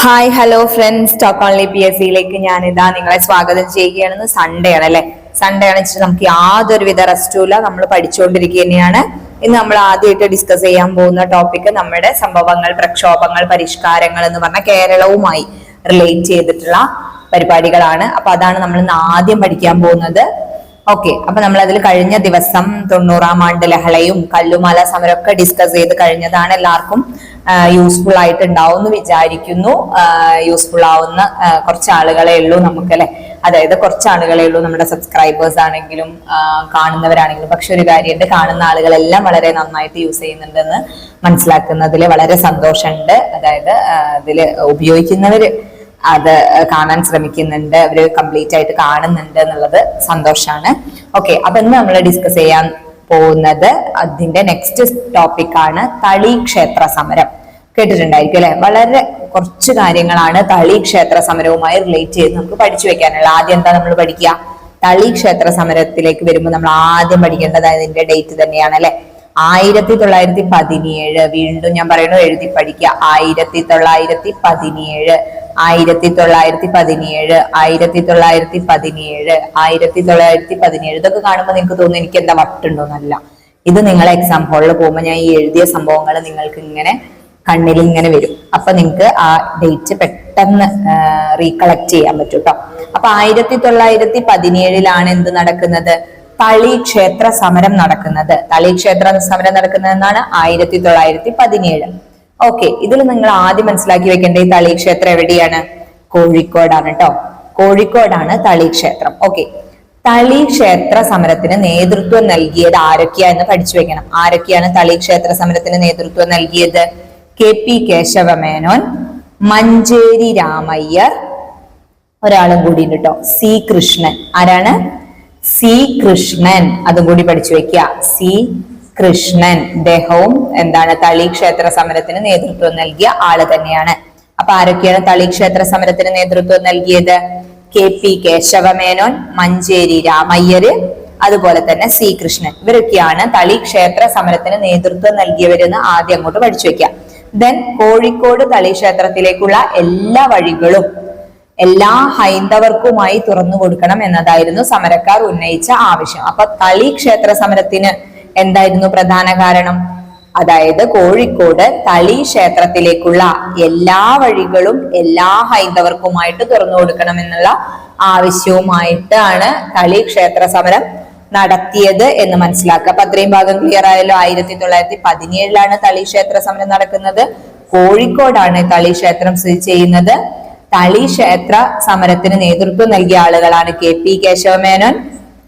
Hi hello friends talk only P S സിയിലേക്ക് ഞാൻ ഇതാ നിങ്ങളെ സ്വാഗതം ചെയ്യുകയാണെന്ന് സൺഡേ ആണ് അല്ലെ? സൺഡേ ആണ് വെച്ചിട്ട് നമുക്ക് യാതൊരു വിധ റെസ്റ്റും ഇല്ല. നമ്മൾ പഠിച്ചുകൊണ്ടിരിക്കുക തന്നെയാണ് ഇന്ന് നമ്മൾ ആദ്യമായിട്ട് ഡിസ്കസ് ചെയ്യാൻ പോകുന്ന ടോപ്പിക് നമ്മുടെ സംഭവങ്ങൾ പ്രക്ഷോഭങ്ങൾ പരിഷ്കാരങ്ങൾ എന്ന് പറഞ്ഞ കേരളവുമായി റിലേറ്റ് ചെയ്തിട്ടുള്ള പരിപാടികളാണ്. അപ്പൊ അതാണ് നമ്മൾ ഇന്ന് ആദ്യം പഠിക്കാൻ പോകുന്നത്. ഓക്കെ അപ്പൊ നമ്മൾ അതിൽ കഴിഞ്ഞ ദിവസം തൊണ്ണൂറാം ആണ്ട് ലഹളയും കല്ലുമാല സമരമൊക്കെ ഡിസ്കസ് ചെയ്ത് കഴിഞ്ഞതാണ് എല്ലാവർക്കും യൂസ്ഫുൾ ആയിട്ട് ഉണ്ടാവും എന്ന് വിചാരിക്കുന്നു. യൂസ്ഫുൾ ആവുന്ന കുറച്ച് ആളുകളെ ഉള്ളൂ നമുക്ക് അല്ലെ? അതായത് കുറച്ച് ആളുകളെ ഉള്ളൂ നമ്മുടെ സബ്സ്ക്രൈബേഴ്സ് ആണെങ്കിലും കാണുന്നവരാണെങ്കിലും. പക്ഷെ ഒരു കാര്യമുണ്ട് കാണുന്ന ആളുകളെല്ലാം വളരെ നന്നായിട്ട് യൂസ് ചെയ്യുന്നുണ്ടെന്ന് മനസ്സിലാക്കുന്നതിൽ വളരെ സന്തോഷമുണ്ട്. അതായത് ഇതിൽ ഉപയോഗിക്കുന്നവര് അത് കാണാൻ ശ്രമിക്കുന്നുണ്ട് അവർ കംപ്ലീറ്റ് ആയിട്ട് കാണുന്നുണ്ട് എന്നുള്ളത് സന്തോഷാണ്. ഓക്കെ അപ്പൊ ഇന്ന് നമ്മൾ ഡിസ്കസ് ചെയ്യാൻ പോകുന്നത് അതിന്റെ നെക്സ്റ്റ് ടോപ്പിക് ആണ് തളി ക്ഷേത്ര സമരം. കേട്ടിട്ടുണ്ടായിരിക്കും അല്ലെ? വളരെ കുറച്ച് കാര്യങ്ങളാണ് തളി ക്ഷേത്ര സമരവുമായി റിലേറ്റ് ചെയ്ത് നമുക്ക് പഠിച്ചു വെക്കാനുള്ള ആദ്യം എന്താ നമ്മൾ പഠിക്കുക? തളി ക്ഷേത്ര സമരത്തിലേക്ക് വരുമ്പോൾ നമ്മൾ ആദ്യം പഠിക്കേണ്ടത് അതിന്റെ ഡേറ്റ് തന്നെയാണ് അല്ലെ? ആയിരത്തി തൊള്ളായിരത്തി പതിനേഴ് വീണ്ടും ഞാൻ പറയണു എഴുതി പഠിക്കുക. ആയിരത്തി തൊള്ളായിരത്തി പതിനേഴ് ആയിരത്തി തൊള്ളായിരത്തി പതിനേഴ് ആയിരത്തി തൊള്ളായിരത്തി പതിനേഴ് ആയിരത്തി തൊള്ളായിരത്തി പതിനേഴ് ഇതൊക്കെ കാണുമ്പോൾ നിങ്ങൾക്ക് തോന്നുന്നു എനിക്ക് എന്താ വട്ടുണ്ടോന്നല്ല. ഇത് നിങ്ങൾ എക്സാം ഹോളിൽ പോകുമ്പോൾ ഞാൻ ഈ എഴുതിയ സംഭവങ്ങൾ നിങ്ങൾക്ക് ഇങ്ങനെ കണ്ണിൽ ഇങ്ങനെ വരും. അപ്പൊ നിങ്ങൾക്ക് ആ ഡേറ്റ് പെട്ടെന്ന് റീകളക്ട് ചെയ്യാൻ പറ്റും കേട്ടോ അപ്പൊ ആയിരത്തി തൊള്ളായിരത്തി പതിനേഴിലാണ് എന്ത് നടക്കുന്നത്? തളി ക്ഷേത്ര സമരം നടക്കുന്നത്. തളി ക്ഷേത്ര സമരം നടക്കുന്നത് എന്നാണ് ആയിരത്തി തൊള്ളായിരത്തി പതിനേഴ്. ഓക്കെ ഇതിൽ നിങ്ങൾ ആദ്യം മനസ്സിലാക്കി വെക്കേണ്ട ഈ തളി ക്ഷേത്രം എവിടെയാണ്? കോഴിക്കോടാണ് കേട്ടോ കോഴിക്കോടാണ് തളി ക്ഷേത്രം ഓക്കെ തളി ക്ഷേത്ര സമരത്തിന് നേതൃത്വം നൽകിയത് ആരൊക്കെയാ എന്ന് പഠിച്ചു വെക്കണം. ആരൊക്കെയാണ് തളി ക്ഷേത്ര സമരത്തിന് നേതൃത്വം നൽകിയത്? കെ പി കേശവമേനോൻ മഞ്ചേരി രാമയ്യർ ഒരാളും കൂടി കേട്ടോ സി കൃഷ്ണൻ. ആരാണ്? സി കൃഷ്ണൻ. അതും കൂടി പഠിച്ചു വെക്കുക സി കൃഷ്ണൻ. ദേഹവും എന്താണ്? തളി ക്ഷേത്ര സമരത്തിന് നേതൃത്വം നൽകിയ ആൾ തന്നെയാണ്. അപ്പൊ ആരൊക്കെയാണ് തളി ക്ഷേത്ര സമരത്തിന് നേതൃത്വം നൽകിയത്? കെ പി കേശവമേനോൻ മഞ്ചേരി രാമയ്യര് അതുപോലെ തന്നെ സി കൃഷ്ണൻ. ഇവരൊക്കെയാണ് തളി ക്ഷേത്ര സമരത്തിന് നേതൃത്വം നൽകിയവരെന്ന് ആദ്യം അങ്ങോട്ട് പഠിച്ചു വെക്കുക ദെൻ കോഴിക്കോട് തളി ക്ഷേത്രത്തിലേക്കുള്ള എല്ലാ വഴികളും എല്ലാ ഹൈന്ദവർക്കുമായി തുറന്നു കൊടുക്കണം എന്നതായിരുന്നു സമരക്കാർ ഉന്നയിച്ച ആവശ്യം. അപ്പൊ തളി ക്ഷേത്ര സമരത്തിന് എന്തായിരുന്നു പ്രധാന കാരണം? അതായത് കോഴിക്കോട് തളി ക്ഷേത്രത്തിലേക്കുള്ള എല്ലാ വഴികളും എല്ലാ ഹൈന്ദവർക്കുമായിട്ട് തുറന്നു കൊടുക്കണം എന്നുള്ള ആവശ്യവുമായിട്ടാണ് തളി ക്ഷേത്ര സമരം നടത്തിയത് എന്ന് മനസ്സിലാക്കുക. അപ്പൊ അത്രയും ഭാഗം ക്ലിയർ ആയല്ലോ. ആയിരത്തി തൊള്ളായിരത്തി പതിനേഴിലാണ് തളി ക്ഷേത്ര സമരം നടക്കുന്നത്. കോഴിക്കോടാണ് തളി ക്ഷേത്രം സ്ഥിതി ചെയ്യുന്നത്. തളി ക്ഷേത്ര സമരത്തിന് നേതൃത്വം നൽകിയ ആളുകളാണ് കെ പി കേശവമേനോൻ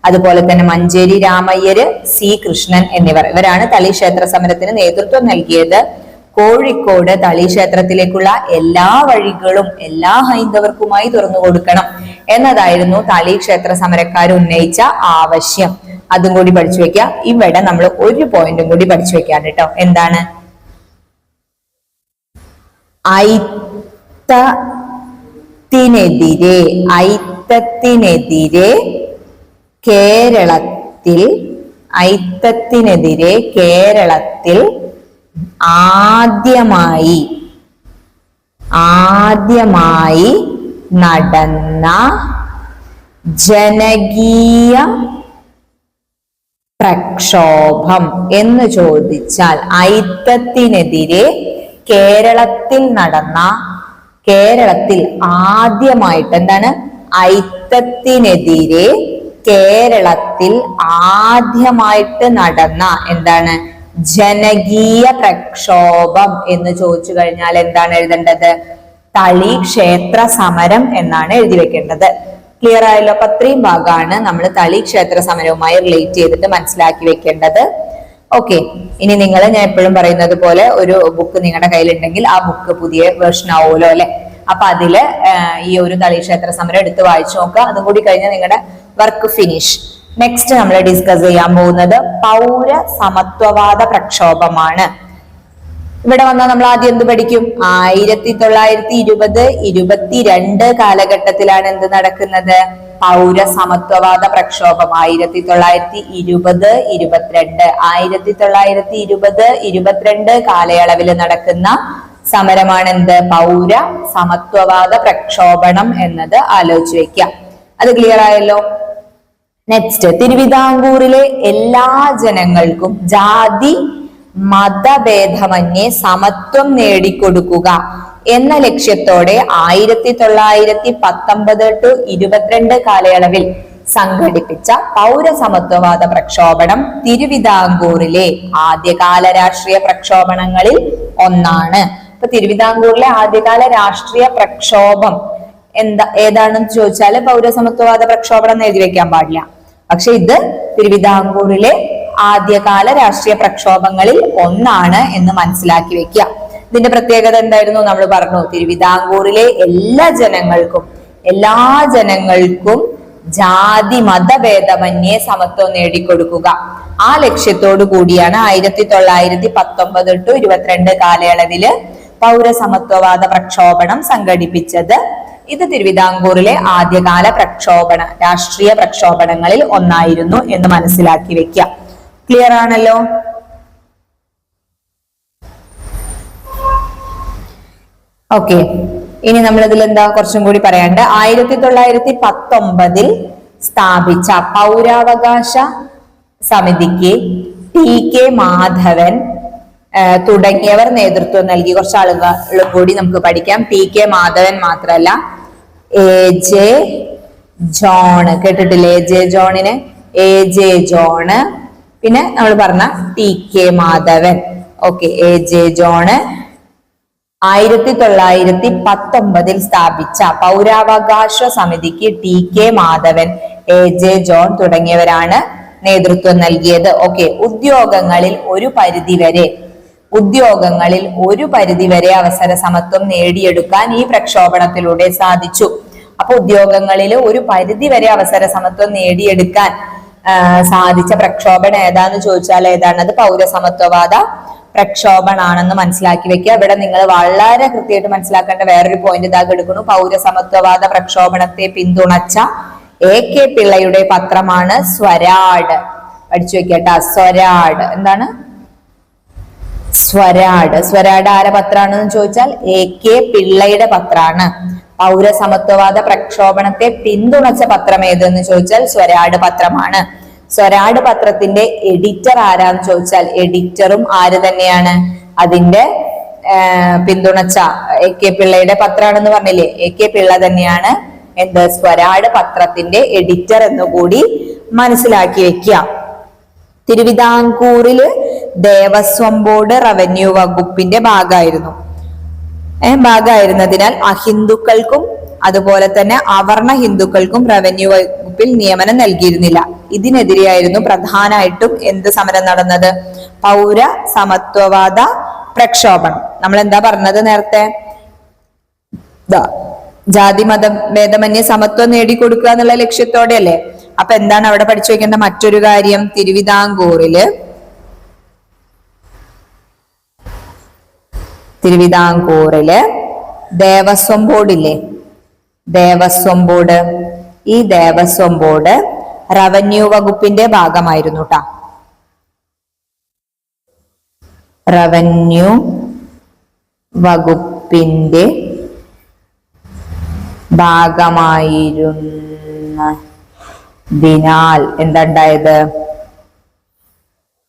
അതുപോലെ തന്നെ മഞ്ചേരി രാമയ്യര് സി കൃഷ്ണൻ എന്നിവർ. ഇവരാണ് തളി ക്ഷേത്ര സമരത്തിന് നേതൃത്വം നൽകിയത്. കോഴിക്കോട് തളി ക്ഷേത്രത്തിലേക്കുള്ള എല്ലാ വഴികളും എല്ലാ ഹൈന്ദവർക്കുമായി തുറന്നു കൊടുക്കണം എന്നതായിരുന്നു തളി ക്ഷേത്ര സമരക്കാർ ഉന്നയിച്ച ആവശ്യം. അതും കൂടി പഠിച്ചു വെക്കുക ഇവിടെ നമ്മൾ ഒരു പോയിന്റും കൂടി പഠിച്ചു വെക്കാൻ കേട്ടോ. എന്താണ്? ഐത്തത്തിനെതിരെ ഐത്തത്തിനെതിരെ കേരളത്തിൽ ഐത്തത്തിനെതിരെ കേരളത്തിൽ ആദ്യമായി ആദ്യമായി നടന്ന ജനകീയ പ്രക്ഷോഭം എന്ന് ചോദിച്ചാൽ ഐത്തത്തിനെതിരെ കേരളത്തിൽ നടന്ന കേരളത്തിൽ ആദ്യമായിട്ട് എന്താണ്? ഐത്തത്തിനെതിരെ കേരളത്തിൽ ആദ്യമായിട്ട് നടന്ന എന്താണ്? ജനകീയ പ്രക്ഷോഭം എന്ന് ചോദിച്ചു കഴിഞ്ഞാൽ എന്താണ് എഴുതേണ്ടത്? തളി ക്ഷേത്ര സമരം എന്നാണ് എഴുതി വെക്കേണ്ടത്. ക്ലിയർ ആയല്ലോ? അപ്പൊ അത്രയും ഭാഗമാണ് നമ്മൾ തളി ക്ഷേത്ര സമരവുമായി റിലേറ്റ് ചെയ്തിട്ട് മനസ്സിലാക്കി വെക്കേണ്ടത്. ഓക്കെ ഇനി നിങ്ങൾ ഞാൻ എപ്പോഴും പറയുന്നത് പോലെ ഒരു ബുക്ക് നിങ്ങളുടെ കയ്യിലുണ്ടെങ്കിൽ ആ ബുക്ക് പുതിയ വേർഷൻ ആവുമല്ലോ അല്ലെ? അപ്പൊ അതിൽ ഈ ഒരു തളിക്ഷേത്ര സമരം എടുത്ത് വായിച്ചു നോക്കുക. അതും കൂടി കഴിഞ്ഞാൽ നിങ്ങളുടെ വർക്ക് ഫിനിഷ് നെക്സ്റ്റ് നമ്മൾ ഡിസ്കസ് ചെയ്യാൻ പോകുന്നത് പൗര സമത്വവാദ പ്രക്ഷോഭമാണ്. ഇവിടെ വന്നാൽ നമ്മൾ ആദ്യം എന്ത് പഠിക്കും? ആയിരത്തി തൊള്ളായിരത്തി ഇരുപത് ഇരുപത്തിരണ്ട് കാലഘട്ടത്തിലാണ് എന്ത് നടക്കുന്നത്? പൗരസമത്വവാദ പ്രക്ഷോഭം. ആയിരത്തി തൊള്ളായിരത്തി ഇരുപത് ഇരുപത്തിരണ്ട്. ആയിരത്തി തൊള്ളായിരത്തി ഇരുപത് ഇരുപത്തിരണ്ട് കാലയളവിൽ നടക്കുന്ന സമരമാണ് എന്ത് പൗര സമത്വവാദ പ്രക്ഷോഭണം എന്നത് ആലോചിച്ച് വെക്കാം അത് ക്ലിയർ ആയല്ലോ? നെക്സ്റ്റ് തിരുവിതാംകൂറിലെ എല്ലാ ജനങ്ങൾക്കും ജാതി മതഭേദമന്യേ സമത്വം നേടിക്കൊടുക്കുക. എന്ന ലക്ഷ്യത്തോടെ ആയിരത്തി തൊള്ളായിരത്തി പത്തൊമ്പത് ടു ഇരുപത്തിരണ്ട് കാലയളവിൽ സംഘടിപ്പിച്ച പൗരസമത്വവാദ പ്രക്ഷോഭണം തിരുവിതാംകൂറിലെ ആദ്യകാല രാഷ്ട്രീയ പ്രക്ഷോഭണങ്ങളിൽ ഒന്നാണ്. ഇപ്പൊ തിരുവിതാംകൂറിലെ ആദ്യകാല രാഷ്ട്രീയ പ്രക്ഷോഭം എന്താ ഏതാണെന്ന് ചോദിച്ചാൽ പൗരസമത്വവാദ പ്രക്ഷോഭണം എഴുതി വെക്കാൻ പാടില്ല. പക്ഷെ ഇത് തിരുവിതാംകൂറിലെ ആദ്യകാല രാഷ്ട്രീയ പ്രക്ഷോഭങ്ങളിൽ ഒന്നാണ് എന്ന് മനസ്സിലാക്കി വെക്കുക. ഇതിന്റെ പ്രത്യേകത എന്തായിരുന്നു? നമ്മൾ പറഞ്ഞു. തിരുവിതാംകൂറിലെ എല്ലാ ജനങ്ങൾക്കും എല്ലാ ജനങ്ങൾക്കും ജാതി മതഭേദമന്യേ സമത്വം നേടിക്കൊടുക്കുക. ആ ലക്ഷ്യത്തോടു കൂടിയാണ് ആയിരത്തി തൊള്ളായിരത്തി പത്തൊമ്പത് ടു ഇരുപത്തിരണ്ട് കാലയളവിൽ പൗരസമത്വവാദ പ്രക്ഷോഭണം സംഘടിപ്പിച്ചത്. ഇത് തിരുവിതാംകൂറിലെ ആദ്യകാല പ്രക്ഷോഭണ രാഷ്ട്രീയ പ്രക്ഷോഭണങ്ങളിൽ ഒന്നായിരുന്നു എന്ന് മനസ്സിലാക്കി വെക്കുക ക്ലിയർ ആണല്ലോ? ഓക്കെ ഇനി നമ്മൾ ഇതിൽ എന്താ കുറച്ചും കൂടി പറയാണ്ട്. ആയിരത്തി തൊള്ളായിരത്തി പത്തൊമ്പതിൽ സ്ഥാപിച്ച പൗരാവകാശ സമിതിക്ക് ടി കെ മാധവൻ തുടങ്ങിയവർ നേതൃത്വം നൽകി. കുറച്ച് ആളുകളും കൂടി നമുക്ക് പഠിക്കാം. ടി കെ മാധവൻ മാത്രമല്ല എ ജെ ജോണ്. കേട്ടിട്ടില്ലേ? എ ജെ ജോണിന്? A J John. പിന്നെ നമ്മൾ പറഞ്ഞ T K Madhavan. Okay A J John. ആയിരത്തി തൊള്ളായിരത്തി പത്തൊമ്പതിൽ സ്ഥാപിച്ച പൗരാവകാശ സമിതിക്ക് T K Madhavan A J John തുടങ്ങിയവരാണ് നേതൃത്വം നൽകിയത്. ഓക്കെ ഉദ്യോഗങ്ങളിൽ ഒരു പരിധി വരെ ഉദ്യോഗങ്ങളിൽ ഒരു പരിധിവരെ അവസര സമത്വം നേടിയെടുക്കാൻ ഈ പ്രക്ഷോഭണത്തിലൂടെ സാധിച്ചു. അപ്പൊ ഉദ്യോഗങ്ങളിൽ ഒരു പരിധിവരെ അവസര സമത്വം നേടിയെടുക്കാൻ സാധിച്ച പ്രക്ഷോഭണം ഏതാന്ന് ചോദിച്ചാൽ ഏതാണ്? അത് പൗരസമത്വവാദ പ്രക്ഷോഭണാണെന്ന് മനസ്സിലാക്കി വെക്കുക. ഇവിടെ നിങ്ങൾ വളരെ കൃത്യമായിട്ട് മനസ്സിലാക്കേണ്ട വേറൊരു പോയിന്റ് ഇതാ എടുക്കുന്നു പൗരസമത്വവാദ പ്രക്ഷോഭണത്തെ പിന്തുണച്ച എ കെ പിള്ളയുടെ പത്രമാണ് സ്വരാട്. പഠിച്ചു വെക്കട്ടാ. സ്വരാട്. എന്താണ്? സ്വരാട്. സ്വരാട് ആരെ പത്രാണെന്ന് ചോദിച്ചാൽ എ കെ പിള്ളയുടെ പത്രാണ് പൗരസമത്വവാദ പ്രക്ഷോഭണത്തെ പിന്തുണച്ച പത്രം ഏതെന്ന് ചോദിച്ചാൽ സ്വരാട് പത്രമാണ്. സ്വരാട് പത്രത്തിന്റെ എഡിറ്റർ ആരാന്ന് ചോദിച്ചാൽ എഡിറ്ററും ആര് തന്നെയാണ്? അതിന്റെ പിന്തുണച്ച എ കെ പിള്ളയുടെ പത്രമാണെന്ന് പറഞ്ഞില്ലേ? എ കെ പിള്ള തന്നെയാണ് എന്ത് സ്വരാട് പത്രത്തിന്റെ എഡിറ്റർ എന്ന് കൂടി മനസ്സിലാക്കി വെക്കുക. തിരുവിതാംകൂറിൽ ദേവസ്വം ബോർഡ് റവന്യൂ വകുപ്പിന്റെ ഭാഗമായിരുന്നു. ഭാഗമായിരുന്നതിനാൽ അഹിന്ദുക്കൾക്കും അതുപോലെ തന്നെ അവർണ ഹിന്ദുക്കൾക്കും റവന്യൂ വകുപ്പിൽ നിയമനം നൽകിയിരുന്നില്ല. ഇതിനെതിരെയായിരുന്നു പ്രധാനമായിട്ടും എന്ത് സമരം നടന്നത്? പൗര സമത്വവാദ പ്രക്ഷോഭണം നമ്മൾ എന്താ പറഞ്ഞത് നേരത്തെ? ജാതി മത ഭേദമന്യ സമത്വം നേടിക്കൊടുക്കുക എന്നുള്ള ലക്ഷ്യത്തോടെ അല്ലേ അപ്പൊ എന്താണ് അവിടെ പഠിച്ചു വെക്കേണ്ട മറ്റൊരു കാര്യം? തിരുവിതാംകൂറിൽ തിരുവിതാംകൂറിൽ ദേവസ്വം ബോർഡില്ലേ? ദേവസ്വം ബോർഡ്. ഈ ദേവസ്വം ബോർഡ് റവന്യൂ വകുപ്പിന്റെ ഭാഗമായിരുന്നു ട്ടാ. റവന്യൂ വകുപ്പിന്റെ ഭാഗമായിരുന്നതിനാൽ എന്തുണ്ടായത്?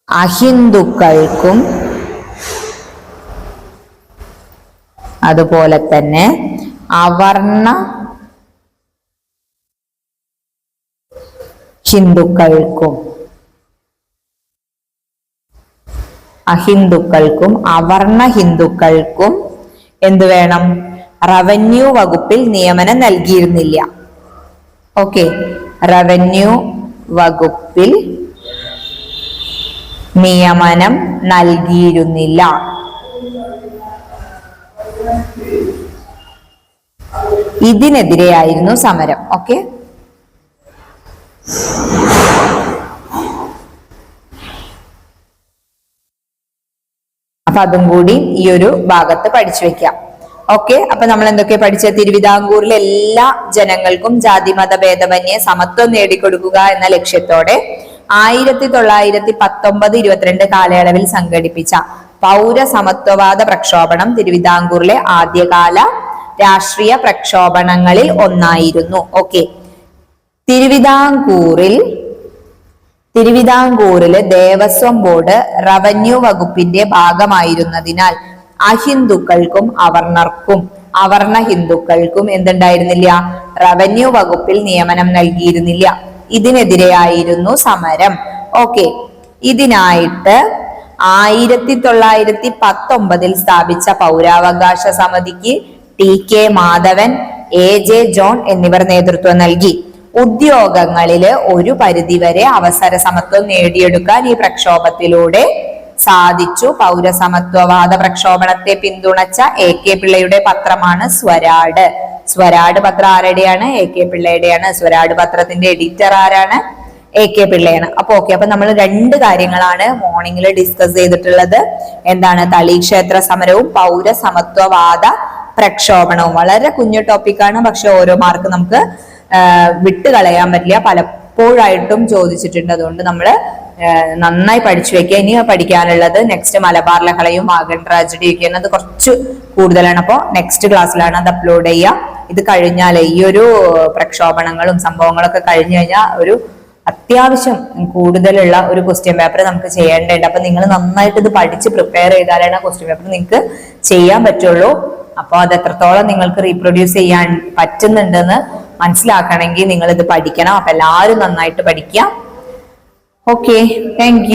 അഹിന്ദുക്കൾക്കും അതുപോലെ തന്നെ അവർണ ഹിന്ദുക്കൾക്കും അഹിന്ദുക്കൾക്കും അവർണ ഹിന്ദുക്കൾക്കും എന്ത് വേണം? റവന്യൂ വകുപ്പിൽ നിയമനം നൽകിയിരുന്നില്ല. ഓക്കെ റവന്യൂ വകുപ്പിൽ നിയമനം നൽകിയിരുന്നില്ല. ഇതിനെതിരെയായിരുന്നു സമരം. ഓക്കെ അപ്പൊ അതും കൂടി ഈ ഒരു ഭാഗത്ത് പഠിച്ചു വെക്കാം. ഓക്കെ അപ്പൊ നമ്മൾ എന്തൊക്കെ പഠിച്ച തിരുവിതാംകൂറിലെ എല്ലാ ജനങ്ങൾക്കും ജാതി മത ഭേദമന്യെ സമത്വം നേടിക്കൊടുക്കുക എന്ന ലക്ഷ്യത്തോടെ ആയിരത്തി തൊള്ളായിരത്തി പത്തൊമ്പത് ഇരുപത്തിരണ്ട് കാലയളവിൽ സംഘടിപ്പിച്ച പൗരസമത്വവാദ പ്രക്ഷോഭണം തിരുവിതാംകൂറിലെ ആദ്യകാല രാഷ്ട്രീയ പ്രക്ഷോഭണങ്ങളിൽ ഒന്നായിരുന്നു. ഓക്കെ തിരുവിതാംകൂറിൽ തിരുവിതാംകൂറിൽ ദേവസ്വം ബോർഡ് റവന്യൂ വകുപ്പിന്റെ ഭാഗമായിരുന്നതിനാൽ അഹിന്ദുക്കൾക്കും അവർണർക്കും അവർണ ഹിന്ദുക്കൾക്കും എന്തുണ്ടായിരുന്നില്ല? റവന്യൂ വകുപ്പിൽ നിയമനം നൽകിയിരുന്നില്ല. ഇതിനെതിരെയായിരുന്നു സമരം. ഓക്കെ. ഇതിനായിട്ട് ആയിരത്തി തൊള്ളായിരത്തി പത്തൊമ്പതിൽ സ്ഥാപിച്ച പൗരാവകാശ സമിതിക്ക് T K Madhavan A J John എന്നിവർ നേതൃത്വം നൽകി. ഉദ്യോഗങ്ങളിൽ ഒരു പരിധിവരെ അവസര സമത്വം നേടിയെടുക്കാൻ ഈ പ്രക്ഷോഭത്തിലൂടെ സാധിച്ചു. പൗരസമത്വവാദ പ്രക്ഷോഭണത്തെ പിന്തുണച്ച എ കെ പിള്ളയുടെ പത്രമാണ് സ്വരാട്. സ്വരാട് പത്രം ആരുടെയാണ്? A K പിള്ളയുടെയാണ്. സ്വരാട് പത്രത്തിന്റെ എഡിറ്റർ ആരാണ്? എ കെ പിള്ളയാണ്. അപ്പൊ ഓക്കെ അപ്പൊ നമ്മൾ രണ്ട് കാര്യങ്ങളാണ് മോർണിംഗിൽ ഡിസ്കസ് ചെയ്തിട്ടുള്ളത്. എന്താണ്? തളി ക്ഷേത്ര സമരവും പൗരസമത്വവാദ പ്രക്ഷോഭണവും. വളരെ കുഞ്ഞു ടോപ്പിക്കാണ് പക്ഷെ ഓരോ മാർക്ക് നമുക്ക് വിട്ട് കളയാൻ പറ്റില്ല. പലപ്പോഴായിട്ടും ചോദിച്ചിട്ടുണ്ട്. അതുകൊണ്ട് നമ്മൾ നന്നായി പഠിച്ചു വെക്കുക. ഇനി പഠിക്കാനുള്ളത് നെക്സ്റ്റ് മലബാർ ലഹളയും വാഗൺ ട്രാജഡി ഒക്കെ അത് കുറച്ച് കൂടുതലാണ്. അപ്പോൾ നെക്സ്റ്റ് ക്ലാസ്സിലാണ് അത് അപ്ലോഡ് ചെയ്യുക. ഇത് കഴിഞ്ഞാൽ ഈ ഒരു പ്രക്ഷോഭണങ്ങളും സംഭവങ്ങളൊക്കെ കഴിഞ്ഞു കഴിഞ്ഞാൽ ഒരു അത്യാവശ്യം കൂടുതലുള്ള ഒരു ക്വസ്റ്റ്യൻ പേപ്പർ നമുക്ക് ചെയ്യേണ്ടതുണ്ട്. അപ്പൊ നിങ്ങൾ നന്നായിട്ട് ഇത് പഠിച്ച് പ്രിപ്പയർ ചെയ്താലാണ് ക്വസ്റ്റ്യൻ പേപ്പർ നിങ്ങൾക്ക് ചെയ്യാൻ പറ്റുള്ളൂ. അപ്പോൾ അത് എത്രത്തോളം നിങ്ങൾക്ക് റീപ്രൊഡ്യൂസ് ചെയ്യാൻ പറ്റുന്നുണ്ടെന്ന് മനസ്സിലാക്കണമെങ്കിൽ നിങ്ങൾ ഇത് പഠിക്കണം. അപ്പൊ എല്ലാവരും നന്നായിട്ട് പഠിക്കുക. Okay thank